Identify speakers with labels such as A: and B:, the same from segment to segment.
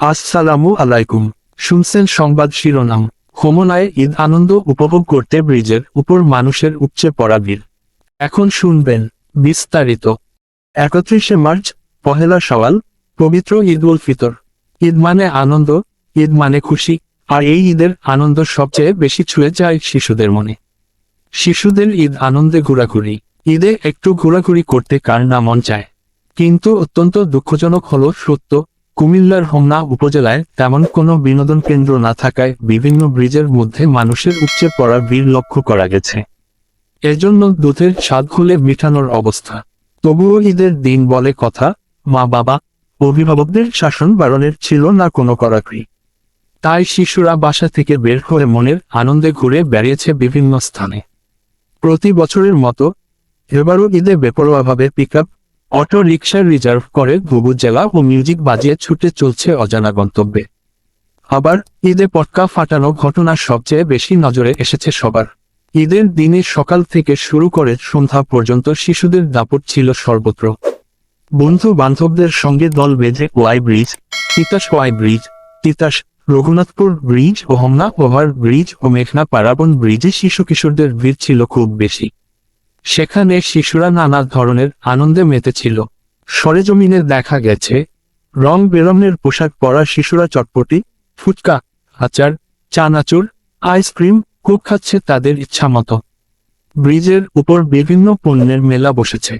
A: আসসালামু আলাইকুম। শুনছেন সংবাদ শিরোনাম। হোমনায় ঈদ আনন্দ উপভোগ করতে ব্রিজের উপর মানুষের উপচে পড়া ভিড়। এখন শুনবেন বিস্তারিত। একত্রিশে মার্চ, পহেলা সওয়াল, পবিত্র ঈদ উল ফিতর। ঈদ মানে আনন্দ, ঈদ মানে খুশি, আর এই ঈদের আনন্দ সবচেয়ে বেশি ছুঁয়ে যায় শিশুদের মনে। শিশুদের ঈদ আনন্দে ঘোরাঘুরি। ঈদে একটু ঘোরাঘুরি করতে কার না মন চায়? কিন্তু অত্যন্ত দুঃখজনক হলো সত্য কুমিল্লার হোমনা উপজেলায় তেমন কোনো বিনোদন কেন্দ্র না থাকায় বিভিন্ন ব্রিজের মধ্যে মানুষের উপচে পড়া ভিড় লক্ষ্য করা গেছে। এজন্য দুধের স্বাদ খুলে মিঠানোর অবস্থা। তবুও ঈদের দিন বলে কথা, মা বাবা, অভিভাবকদের শাসন বারণের ছিল না কোনো করাকরি তাই শিশুরা বাসা থেকে বের হয়ে মনের আনন্দে ঘুরে বেড়িয়েছে বিভিন্ন স্থানে। প্রতি বছরের মতো এবারও ঈদে বেপরোয়াভাবে pick up auto rickshaw reserve করে ঘুঘু জেলা ও মিউজিক বাজিয়ে ছুটে চলছে অজানা গন্তব্যে। আবার ঈদে পটকা ফাটানো ঘটনা সবচেয়ে বেশি নজরে এসেছে সবার। ঈদের দিনে সকাল থেকে শুরু করে সন্ধ্যা পর্যন্ত শিশুদের দাপট ছিল সর্বত্র। বন্ধু বান্ধবদের সঙ্গে দল বেঁধে Y bridge, Titas Y bridge, Titas, Raghunathpur bridge ও হোমনা ওভার ব্রিজ ও মেঘনা পারাবন ব্রিজে শিশু কিশোরদের ভিড় ছিল খুব বেশি। সেখানে শিশুরা নানা ধরনের আনন্দে মেতেছিল। সরেজমিনে দেখা গেছে, রং বেরঙের পোশাক পরা শিশুরা চটপটি, ফুচকা, আচার, চানাচুর, আইসক্রিম কুক খাচ্ছে তাদের ইচ্ছা মতো ব্রিজের উপর বিভিন্ন পণ্যের মেলা বসেছে।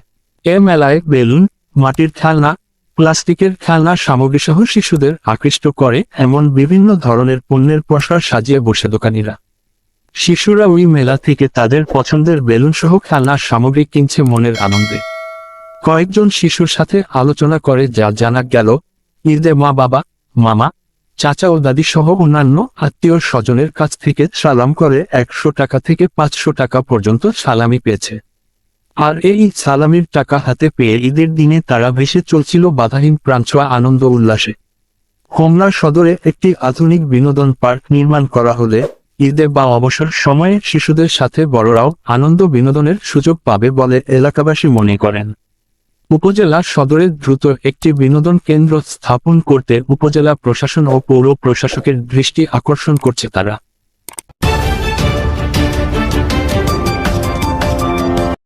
A: এ মেলায় বেলুন, মাটির খেলনা, প্লাস্টিকের খেলনা সামগ্রী সহ শিশুদের আকৃষ্ট করে এমন বিভিন্ন ধরনের পণ্যের প্রসার সাজিয়ে বসে দোকানিরা। শিশুরা ওই মেলা থেকে তাদের পছন্দের বেলুন সহ খেলনার সামগ্রী কিনছে মনের আনন্দে। কয়েকজন শিশুর সাথে আলোচনা করে যা জানা গেল, ঈদে মা বাবা, মামা, চাচা ও দাদি সহ অন্যান্য আত্মীয় স্বজনের কাছ থেকে সালাম করে একশো টাকা থেকে পাঁচশো টাকা পর্যন্ত সালামি পেয়েছে। আর এই সালামির টাকা হাতে পেয়ে ঈদের দিনে তারা ভেসে চলছিল বাধাহীন প্রাঞ্চোয়া আনন্দ উল্লাসে। হোমনা সদরে একটি আধুনিক বিনোদন পার্ক নির্মাণ করা হলে ঈদে বা অবসর সময়ে শিশুদের সাথে বড়রাও আনন্দ বিনোদনের সুযোগ পাবে বলে এলাকাবাসী মনে করেন। উপজেলা সদরে দ্রুত একটি বিনোদন কেন্দ্র স্থাপন করতে উপজেলা প্রশাসন ও পৌর প্রশাসকের দৃষ্টি আকর্ষণ করছে তারা।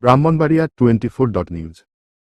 B: Brahmanbaria twenty four dot news.